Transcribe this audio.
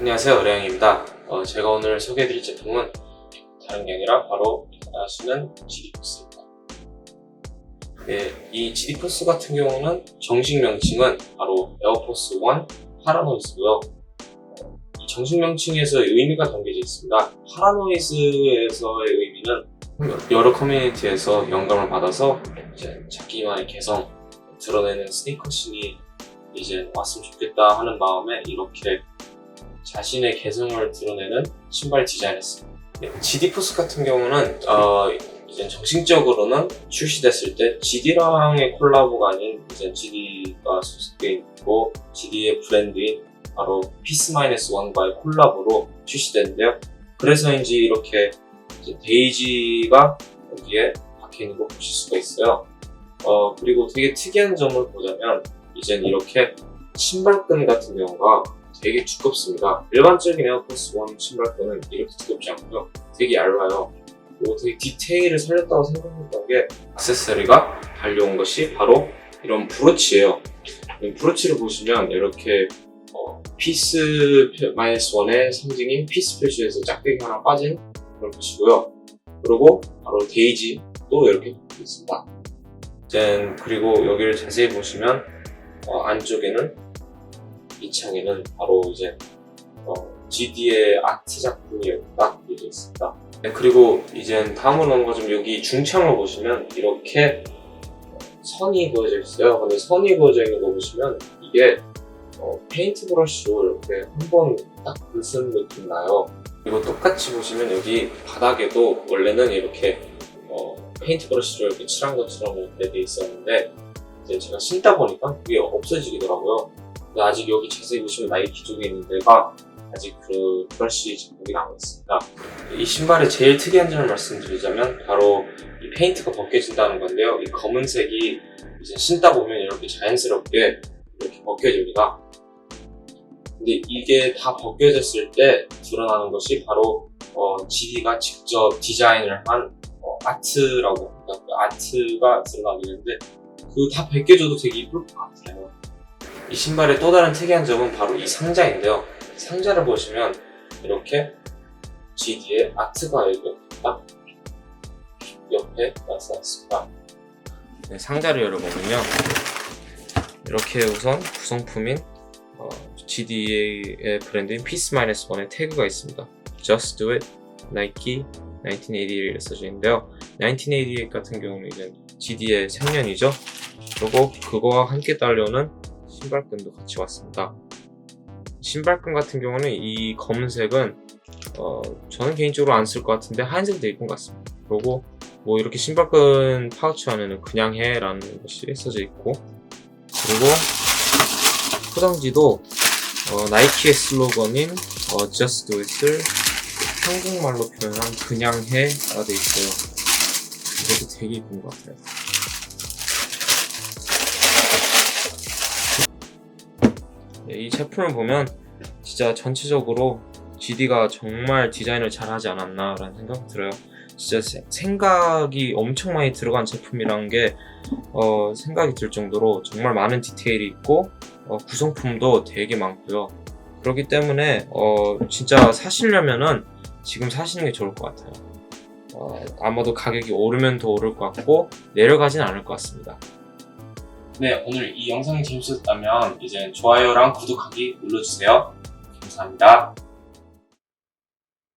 안녕하세요, 의량입니다. 어, 제가 오늘 소개해드릴 제품은 다른 게 아니라 바로 아시는 GD포스입니다. 네, 이 GD포스 같은 경우는 정식 명칭은 바로 에어포스 1 파라노이스고요. 이 정식 명칭에서 의미가 담겨져 있습니다. 파라노이스에서의 의미는 여러 커뮤니티에서 영감을 받아서 이제 자기만의 개성 드러내는 스니커신이 이제 왔으면 좋겠다 하는 마음에 이렇게 자신의 개성을 드러내는 신발 디자인했습니다. 네, GD포스 같은 경우는 어, 이제 정식적으로는 출시됐을 때 GD랑의 콜라보가 아닌 이제 GD가 소속되어 있고 GD의 브랜드인 바로 피스 마이너스 원과의 콜라보로 출시됐는데요. 그래서인지 이렇게 데이지가 여기에 박혀 있는 걸 보실 수가 있어요. 어, 그리고 되게 특이한 점을 보자면 이젠 이렇게 신발끈 같은 경우가 되게 두껍습니다. 일반적인 에어포스 1 신발끈은 이렇게 두껍지 않고요. 되게 얇아요. 그리고 되게 디테일을 살렸다고 생각했던 게 액세서리가 달려온 것이 바로 이런 브로치예요. 이 브로치를 보시면 이렇게 어, 피스 마이너스 1의 상징인 피스 표시에서 짝대기 하나 빠진 그런 표시고요. 그리고 바로 데이지도 이렇게 있습니다. 짠 그리고 여기를 자세히 보시면 어, 안쪽에는 이 창에는 바로 이제 어, GD의 아트 작품이 딱 그려져 있습니다. 네, 그리고 이제 다음으로 넘어가면 여기 중창을 보시면 이렇게 선이 그어져 있어요. 근데 선이 그어져 있는 거 보시면 이게 어, 페인트 브러쉬로 이렇게 한 번 딱 긁은 느낌 나요. 그리고 똑같이 보시면 여기 바닥에도 원래는 이렇게 어, 페인트 브러쉬로 이렇게 칠한 것처럼 이렇게 돼 있었는데 이제 제가 신다 보니까 그게 없어지더라고요. 근데 아직 여기 자세히 보시면 나이키 쪽에 있는 데가 아직 그 브러쉬 제품이 남아 있습니다. 이 신발의 제일 특이한 점을 말씀드리자면 바로 이 페인트가 벗겨진다는 건데요. 이 검은색이 이제 신다 보면 이렇게 자연스럽게 이렇게 벗겨집니다. 근데 이게 다 벗겨졌을 때 드러나는 것이 바로 어, GD가 직접 디자인을 한 어, 아트라고 합니다. 그 아트가 드러나게 되는데 그 다 벗겨져도 되게 이쁠 것 같아요. 이 신발의 또 다른 특이한 점은 바로 이 상자인데요. 상자를 보시면 이렇게 GD의 아트가 이렇게 딱 옆에 나타났습니다. 네, 상자를 열어보면요. 이렇게 우선 구성품인 어, GD의 브랜드인 피스 마이너스 1의 태그가 있습니다. Just Do It, Nike, 1988이 써져 있는데요. 1988 같은 경우는 이제 GD의 생년이죠. 그리고 그거와 함께 딸려오는 신발끈도 같이 왔습니다. 신발끈 같은 경우는 이 검은색은 어, 저는 개인적으로 안 쓸 것 같은데 하얀색도 입은 것 같습니다. 그리고 뭐 이렇게 신발끈 파우치 안에는 그냥 해라는 것이 써져 있고 그리고 포장지도 어, 나이키의 슬로건인 어, Just Do It을 한국말로 표현한 그냥 해가 돼 있어요. 이것도 되게 이쁜 것 같아요. 이 제품을 보면 진짜 전체적으로 GD가 정말 디자인을 잘하지 않았나라는 생각이 들어요. 진짜 세- 생각이 엄청 많이 들어간 제품이란 게 어, 생각이 들 정도로 정말 많은 디테일이 있고 어, 구성품도 되게 많고요. 그렇기 때문에 어, 진짜 사시려면은 지금 사시는 게 좋을 것 같아요. 어, 아마도 가격이 오르면 더 오를 것 같고 내려가진 않을 것 같습니다. 네, 오늘 이 영상이 재밌었다면 이제 좋아요랑 구독하기 눌러주세요. 감사합니다.